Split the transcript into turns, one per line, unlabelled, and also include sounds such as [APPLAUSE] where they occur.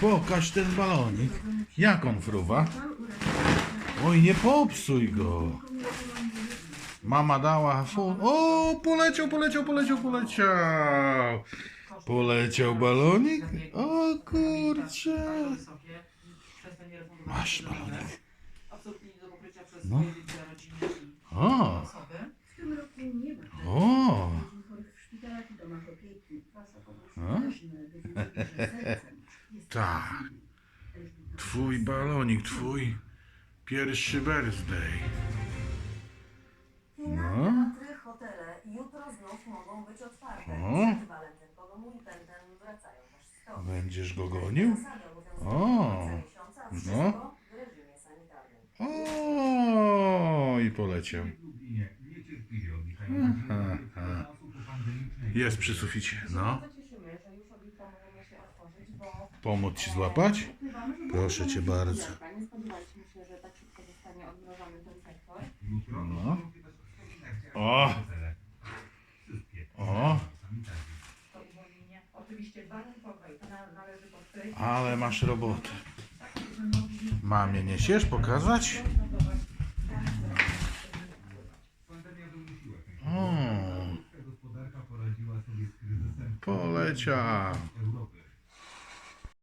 Pokaż ten balonik. Jak on fruwa? Oj, nie popsuj go. Mama dała fu... O, poleciał, poleciał, poleciał, poleciał. Poleciał balonik? O kurczę. Masz balonik. No. O,
ma
o. [LAUGHS] Tak. Twój balonik, twój pierwszy birthday. No.
teatry, hotele jutro znów mogą być otwarte.
O.
Przed walentynkowym weekendem wracają też stoły.
Będziesz go gonił?
Zasady obowiązują
O.
końca miesiąca,
No.
wszystko w reżimie sanitarnym.
O, i poleciał. Aha. Jest przy suficie, no. Pomóc ci złapać? Proszę cię bardzo.
Nie spodziewaliśmy się, że tak szybko zostanie odmrożony ten sektor.
O, o,
oczywiście
ale masz robotę. Mamie niesiesz pokazać? O, poleciał.